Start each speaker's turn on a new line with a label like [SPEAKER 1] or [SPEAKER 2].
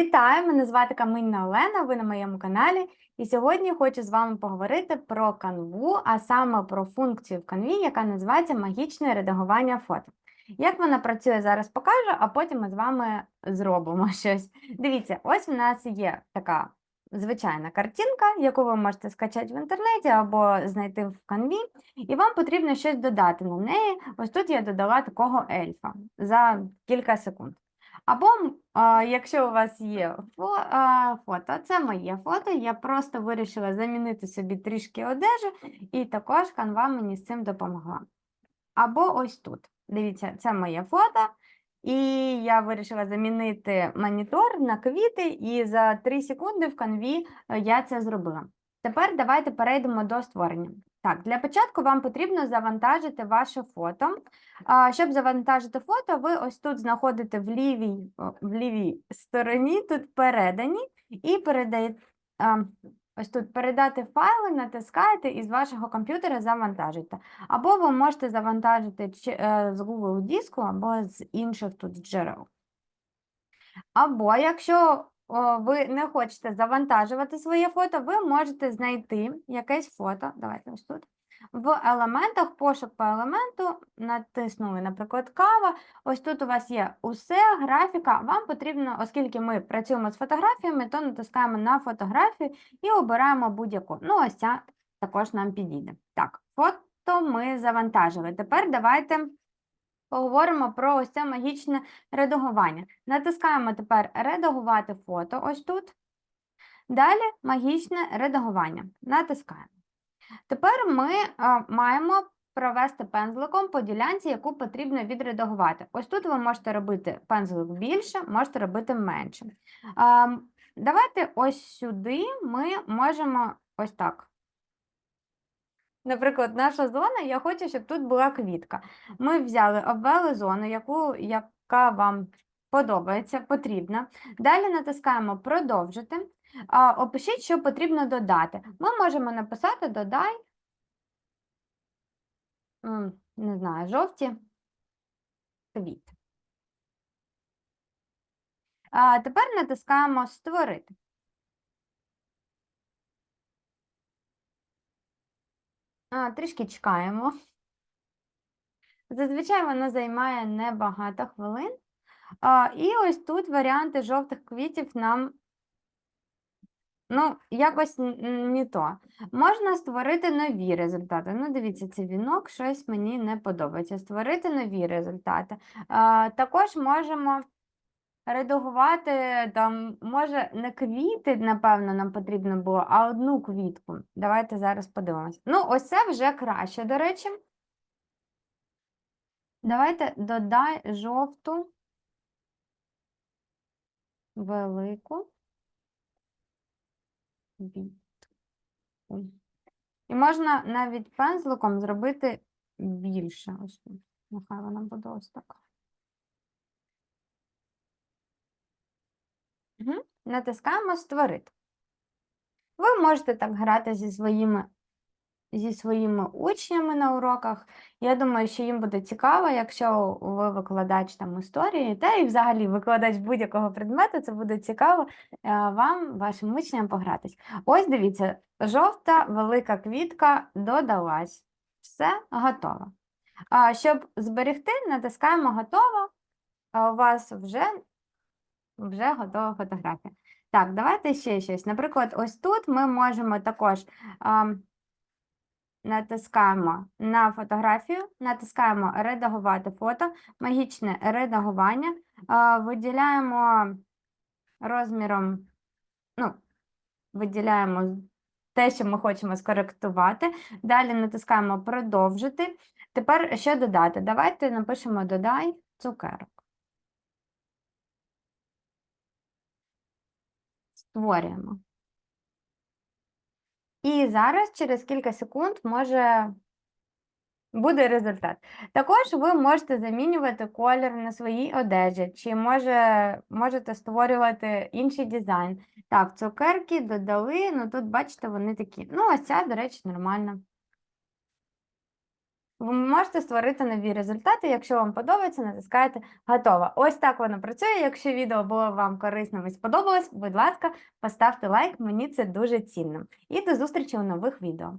[SPEAKER 1] Вітаю, мене звати Каминна Олена, ви на моєму каналі. І сьогодні хочу з вами поговорити про канву, а саме про функцію в канві, яка називається магічне редагування фото. Як вона працює, зараз покажу, а потім ми з вами зробимо щось. Дивіться, ось у нас є така звичайна картинка, яку ви можете скачати в інтернеті або знайти в канві, і вам потрібно щось додати на неї. Ось тут я додала такого ельфа за кілька секунд. Або, якщо у вас є фото, це моє фото, я просто вирішила замінити собі трішки одежі, і також Canva мені з цим допомогла. Або ось тут. Дивіться, це моє фото, і я вирішила замінити монітор на квіти, і за 3 секунди в Canva е, я це зробила. Тепер давайте перейдемо до створення. Так, для початку вам потрібно завантажити ваше фото. Щоб завантажити фото, ви ось тут знаходите в лівій, в лівій стороні, тут передані, і передаєте. Ось тут передати файли, натискаєте і з вашого комп'ютера завантажите. Або ви можете завантажити е, з Google диску, або з інших тут джерел. Або якщо ви не хочете завантажувати своє фото, ви можете знайти якесь фото. Давайте ось тут. В елементах, пошук по елементу, натиснули, наприклад, кава. Ось тут у вас є усе, графіка. Вам потрібно, оскільки ми працюємо з фотографіями, то натискаємо на фотографію і обираємо будь-яку. Ну, ось ця також нам підійде. Так, фото ми завантажили. Тепер давайте поговоримо про ось це магічне редагування. Натискаємо тепер редагувати фото ось тут. Далі магічне редагування. Натискаємо. Тепер ми а, маємо провести пензликом по ділянці, яку потрібно відредагувати. Ось тут ви можете робити пензлик більше, можете робити менше. А, давайте ось сюди ми можемо ось так. Наприклад, наша зона, я хочу, щоб тут була квітка. Ми взяли, обвели зону, яку, яка вам подобається, потрібна. Далі натискаємо продовжити. Опишіть, що потрібно додати. Ми можемо написати додай, не знаю, жовті квіти. А тепер натискаємо створити. А, трішки чекаємо. Зазвичай воно займає небагато хвилин. А, і ось тут варіанти жовтих квітів нам ну, якось не то. Можна створити нові результати. Ну, дивіться, цей вінок щось мені не подобається. Створити нові результати. А, також можемо редагувати там, може, не квіти, напевно, нам потрібно було, а одну квітку. Давайте зараз подивимося. Ну, ось це вже краще, до речі. Давайте додай жовту велику. І можна навіть пензликом зробити більше. Ось. Нехай вона буде ось така. Натискаємо створити. Ви можете так грати зі своїми, зі своїми учнями на уроках. Я думаю, що їм буде цікаво, якщо ви викладач там історії, та і взагалі викладач будь-якого предмету, це буде цікаво е, вам, вашим учням погратись. Ось дивіться, жовта велика квітка додалась. Все готово. Щоб зберегти, натискаємо готово. У вас вже вже готова фотографія. Так, давайте ще щось. Наприклад, ось тут ми можемо також ам, натискаємо на фотографію, натискаємо редагувати фото, магічне редагування, а, виділяємо розміром, ну, виділяємо те, що ми хочемо скоректувати. Далі натискаємо продовжити. Тепер що додати? Давайте напишемо додай цукерок. Створюємо. І зараз через кілька секунд може буде результат. Також ви можете замінювати колір на своїй одежі, чи може, можете створювати інший дизайн. Так, цукерки додали, ну тут, бачите, вони такі. Ну, ось ця, до речі, нормально. Ви можете створити нові результати. Якщо вам подобається, натискаєте готово. Ось так воно працює. Якщо відео було вам корисним і сподобалось, будь ласка, поставте лайк, мені це дуже цінно. І до зустрічі у нових відео.